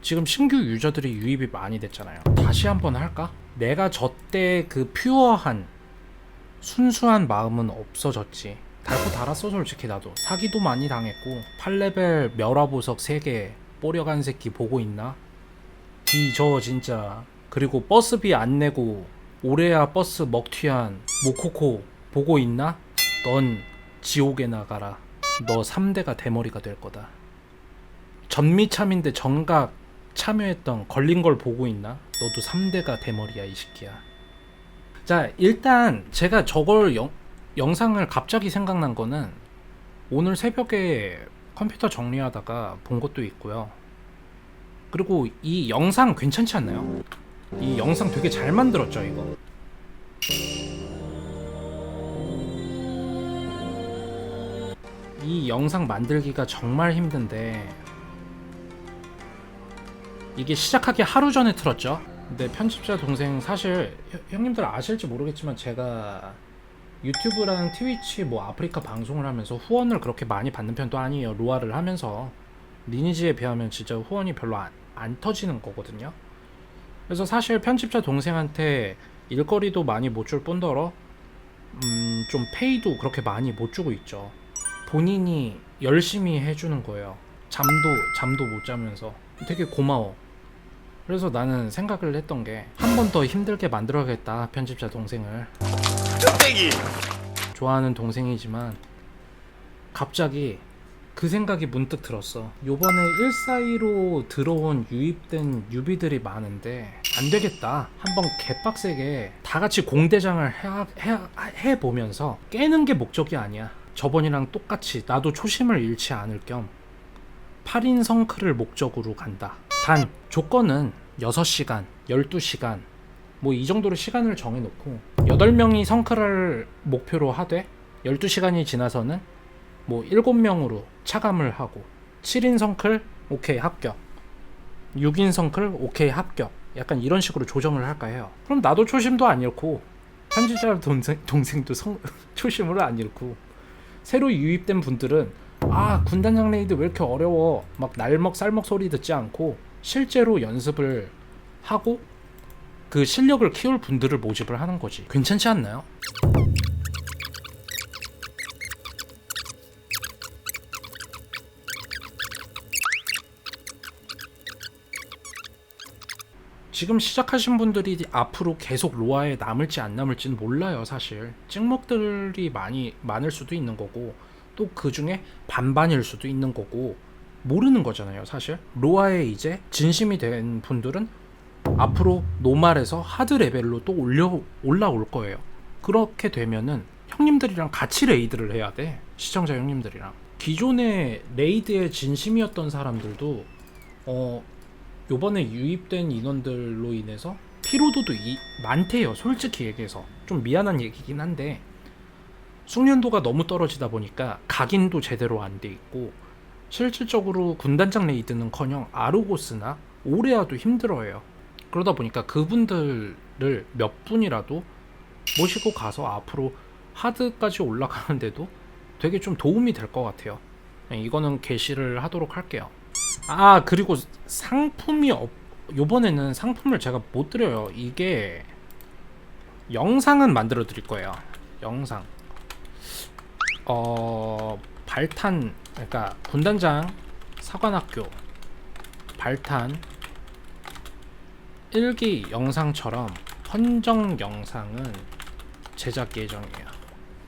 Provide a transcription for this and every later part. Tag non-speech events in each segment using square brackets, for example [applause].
지금 신규 유저들이 유입이 많이 됐잖아요. 다시 한번 할까? 내가 저 때 그 퓨어한 순수한 마음은 없어졌지. 달고 달았어 솔직히 나도 사기도 많이 당했고 8레벨 멸화보석 3개 뽀려간 새끼 보고 있나? 이저 진짜 그리고 버스비 안 내고 올해야 버스 먹튀한 모코코 보고 있나? 넌 지옥에 나가라. 너 3대가 대머리가 될 거다. 전미참인데 정각 참여했던 걸린 걸 보고 있나? 너도 3대가 대머리야 이 새끼야. 자 일단 제가 저걸 영, 영상을 갑자기 생각난 거는 오늘 새벽에 컴퓨터 정리하다가 본 것도 있고요. 그리고 이 영상 괜찮지 않나요? 이 영상 되게 잘 만들었죠 이거. 이 영상 만들기가 정말 힘든데 이게 시작하기 하루 전에 틀었죠. 근데 편집자 동생 사실 형- 형님들 아실지 모르겠지만 제가 유튜브랑 트위치 뭐 아프리카 방송을 하면서 후원을 그렇게 많이 받는 편도 아니에요. 로아를 하면서 리니지에 비하면 진짜 후원이 별로 안, 안 터지는 거거든요. 그래서 사실 편집자 동생한테 일거리도 많이 못 줄 뿐더러 음, 좀 페이도 그렇게 많이 못 주고 있죠. 본인이 열심히 해주는 거예요. 잠도 잠도 못 자면서 되게 고마워. 그래서 나는 생각을 했던 게 한 번 더 힘들게 만들어야겠다 편집자 동생을 뚝배기 좋아하는 동생이지만 갑자기 그 생각이 문득 들었어. 요번에 142로 들어온 유입된 유비들이 많은데 안 되겠다. 한번 개빡세게 다 같이 공대장을 해, 해, 해보면서 깨는 게 목적이 아니야. 저번이랑 똑같이 나도 초심을 잃지 않을 겸 8인 성크를 목적으로 간다. 단 조건은 6시간, 12시간 뭐 이 정도로 시간을 정해놓고 8명이 성크를 목표로 하되 12시간이 지나서는 뭐 7명으로 차감을 하고 7인 성클 오케이 합격. 6인 성클 오케이 합격. 약간 이런 식으로 조정을 할까 해요. 그럼 나도 초심도 안 잃고 편집자 동생, 동생도 성, [laughs] 초심을 안 잃고 새로 유입된 분들은 아 군단장 레이드 왜 이렇게 어려워? 막 날먹 쌀먹 소리 듣지 않고 실제로 연습을 하고 그 실력을 키울 분들을 모집을 하는 거지 괜찮지 않나요? 지금 시작하신 분들이 앞으로 계속 로아에 남을지 안 남을지는 몰라요 사실 찍먹들이 많이 많을 수도 있는 거고 또 그 중에 반반일 수도 있는 거고 모르는 거잖아요 사실. 로아에 이제 진심이 된 분들은 앞으로 노말에서 하드 레벨로 또 올려 올라올 거예요. 그렇게 되면은 형님들이랑 같이 레이드를 해야 돼 시청자 형님들이랑. 기존의 레이드의 진심이었던 사람들도 어 요번에 유입된 인원들로 인해서 피로도도 이, 많대요. 솔직히 얘기해서. 좀 미안한 얘기긴 한데. 숙련도가 너무 떨어지다 보니까 각인도 제대로 안 돼 있고 실질적으로 군단장 레이드는커녕 아르고스나 오레아도 힘들어해요. 그러다 보니까 그분들을 몇 분이라도 모시고 가서 앞으로 하드까지 올라가는데도 되게 좀 도움이 될 것 같아요. 네, 이거는 게시를 하도록 할게요. 아 그리고 상품이 없 요번에는 상품을 제가 못 드려요 이게 영상은 만들어 드릴 거예요 영상 어 발탄 그러니까 군단장 사관학교 발탄 일기 영상처럼 헌정 영상은 제작 예정이에요.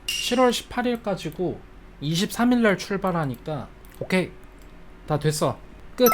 7월 18일 까지고 23일 날 출발하니까 오케이. 다 됐어. 끝